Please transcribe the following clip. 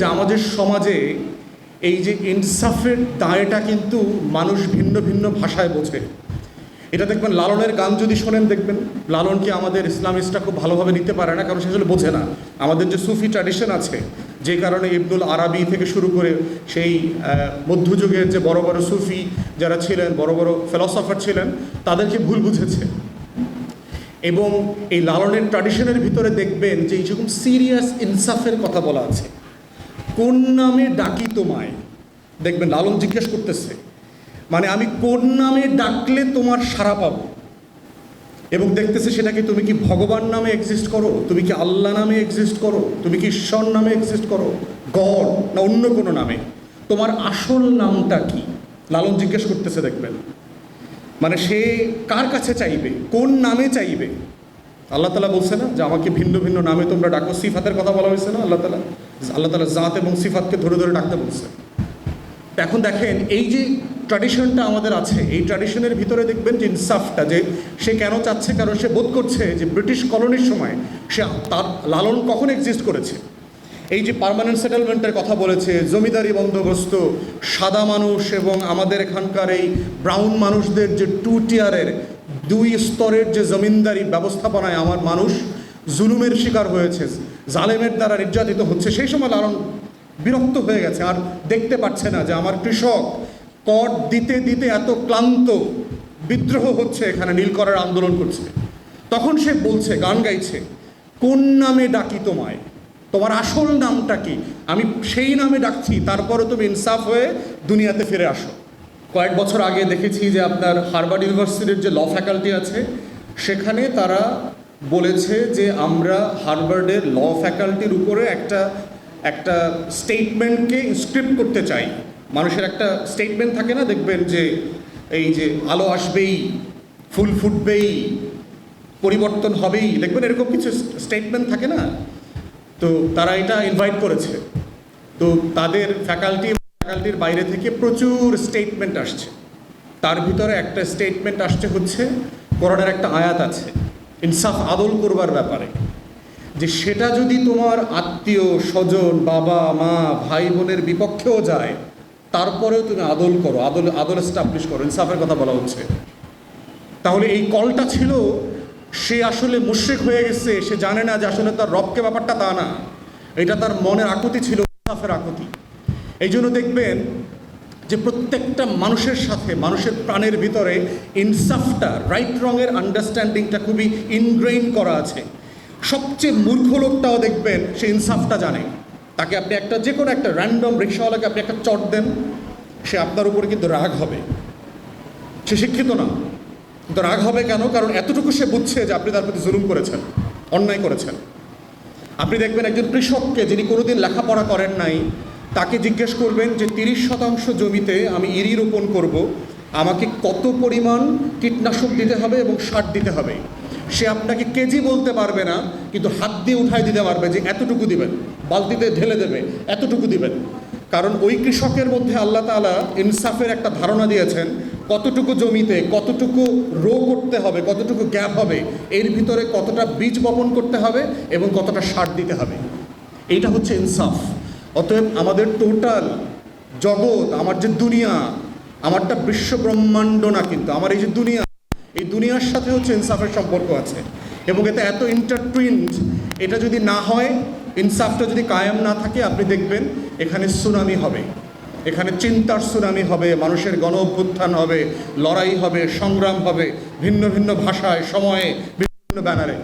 যে আমাদের সমাজে এই যে ইনসাফের দায়টা কিন্তু মানুষ ভিন্ন ভিন্ন ভাষায় বোঝে। এটা দেখবেন লালনের গান যদি শোনেন দেখবেন লালনকে আমাদের ইসলামিস্টরা খুব ভালোভাবে নিতে পারে না, কারণ সে আসলে বোঝে না। আমাদের যে সুফি ট্র্যাডিশন আছে, যে কারণে ইবনুল আরবি থেকে শুরু করে সেই মধ্যযুগের যে বড় বড় সুফি যারা ছিলেন, বড় বড় ফিলসফার ছিলেন, তাদেরকে ভুল বুঝেছে। এবং এই লালনের ট্র্যাডিশনের ভিতরে দেখবেন যে এই রকম সিরিয়াস ইনসাফের কথা বলা আছে। কোন নামে ডাকি তোমায়? দেখবেন, লালন জিজ্ঞেস করতেছে মানে আমি কোন নামে ডাকলে তোমার সাড়া পাবো? এবং দেখতেছে সেটাকে তুমি কি ভগবান নামে এক্সিস্ট করো? তুমি কি আল্লাহ নামে এক্সিস্ট করো? তুমি কি ঈশ্বর নামে এক্সিস্ট করো? গড না অন্য কোনো নামে? তোমার আসল নামটা কি? লালন জিজ্ঞেস করতেছে, দেখবেন। মানে সে কার কাছে চাইবে? কোন নামে চাইবে? আল্লাহ তালা বলছে না যে আমাকে ভিন্ন ভিন্ন নামে তোমরা ডাকো। সিফাতের কথা বলা হয়েছে না আল্লাহ তালা? আল্লাহ তালা জাত এবং সিফাতকে ধরে ধরে ডাকতে বলছে। এখন দেখেন, এই যে ট্র্যাডিশনটা আমাদের আছে, এই ট্র্যাডিশনের ভিতরে দেখবেন যে ইনসাফটা, যে সে কেন চাচ্ছে, কারণ সে বোধ করছে যে ব্রিটিশ কলোনির সময় সে তার লালন কখন এক্সিস্ট করেছে? এই যে পার্মানেন্ট সেটেলমেন্টের কথা বলেছে, জমিদারি বন্দোবস্ত, সাদা মানুষ এবং আমাদের এখানকার এই ব্রাউন মানুষদের যে টু টিয়ারের দুই স্তরের যে জমিনদারি ব্যবস্থাপনায় আমার মানুষ জুলুমের শিকার হয়েছে, জালেমের দ্বারা নির্যাতিত হচ্ছে, সেই সময় লালন বিরক্ত হয়ে গেছে। আর দেখতে পাচ্ছে না যে আমার কৃষক কর দিতে দিতে এত ক্লান্ত, বিদ্রোহ হচ্ছে এখানে, নীলকরের আন্দোলন করছে। তখন সে বলছে, গান গাইছে, কোন নামে ডাকি তোমায়? তোমার আসল নামটা কি? আমি সেই নামে ডাকছি তারপরে তুমি ইনসাফ হয়ে দুনিয়াতে ফিরে আসো। কয়েক বছর আগে দেখেছি যে আপনার হার্ভার্ড ইউনিভার্সিটির যে ল ফ্যাকাল্টি আছে, সেখানে তারা বলেছে যে আমরা হার্ভার্ডের ল ফ্যাকাল্টির উপরে একটা একটা স্টেটমেন্টকে স্ক্রিপ্ট করতে চাই। মানুষের একটা স্টেটমেন্ট থাকে না, দেখবেন যে এই যে আলো আসবেই, ফুল ফুটবেই, পরিবর্তন হবেই, দেখবেন এরকম কিছু স্টেটমেন্ট থাকে না? তো তারা এটা ইনভাইট করেছে। তো তাদের ফ্যাকাল্টি ফ্যাকাল্টির বাইরে থেকে প্রচুর স্টেটমেন্ট আসছে। তার ভিতরে একটা স্টেটমেন্ট আসছে হচ্ছে কোরআনের একটা আয়াত আছে, ইনসাফ আদল করবার ব্যাপারে, যে সেটা যদি তোমার আত্মীয়, স্বজন, বাবা, মা, ভাই বোনের বিপক্ষেও যায়, তারপরেও তুমি আদল করো, আদল আদল এস্টাবলিশ করো, ইনসাফের কথা বলা হচ্ছে। তাহলে এই কলটা ছিল, সে আসলে মুশ্রিক হয়ে গেছে, সে জানে না যে আসলে তার রবকে ব্যাপারটা তা না। এটা তার মনের আকুতি ছিল, ইনসাফের আকুতি। এই জন্য দেখবেন যে প্রত্যেকটা মানুষের সাথে, মানুষের প্রাণের ভিতরে ইনসাফটা রাইট রঙের আন্ডারস্ট্যান্ডিংটা খুবই ইনগ্রেইন করা আছে। সবচেয়ে মূর্খ লোকটাও দেখবেন, সে ইনসাফটা জানে। তাকে আপনি একটা, যে কোনো একটা র্যান্ডম রিক্সাওয়ালাকে আপনি একটা চট দেন, সে আপনার উপরে কিন্তু রাগ হবে। সে শিক্ষিত না। কিন্তু রাগ হবে কেন? কারণ এতটুকু সে বুঝছে যে আপনি তার প্রতি জুলুম করেছেন, অন্যায় করেছেন। আপনি দেখবেন একজন কৃষককে যিনি কোনোদিন লেখাপড়া করেন নাই তাকে জিজ্ঞেস করবেন যে তিরিশ শতাংশ জমিতে আমি ইরি রোপণ করব, আমাকে কত পরিমাণ কীটনাশক দিতে হবে এবং সার দিতে হবে? সে আপনাকে কেজি বলতে পারবে না, কিন্তু হাত দিয়ে উঠাই দিতে পারবে যে এতটুকু দিবেন, বালতিতে ঢেলে দেবে, এতটুকু দিবেন। কারণ ওই কৃষকের মধ্যে আল্লাহ তাআলা ইনসাফের একটা ধারণা দিয়েছেন, কতটুকু জমিতে কতটুকু রো করতে হবে, কতটুকু গ্যাপ হবে, এর ভিতরে কতটা বীজ বপন করতে হবে এবং কতটা সার দিতে হবে। এইটা হচ্ছে ইনসাফ। অতএব আমাদের টোটাল জগৎ, আমার যে দুনিয়া, আমারটা বিশ্ব ব্রহ্মাণ্ড না কিন্তু, আমার এই যে দুনিয়া, এই দুনিয়ার সাথে হচ্ছে ইনসাফের সম্পর্ক আছে। এবং এতে এত ইন্টারটুইন্ড এটা যদি না হয়, ইনসাফটা যদি কায়েম না থাকে, আপনি দেখবেন এখানে সুনামি হবে। এখানে চিন্তার সুনামি হবে, মানুষের গণ অভ্যুত্থান হবে, লড়াই হবে, সংগ্রাম হবে, ভিন্ন ভিন্ন ভাষায়, সময়ে, বিভিন্ন ব্যানারে।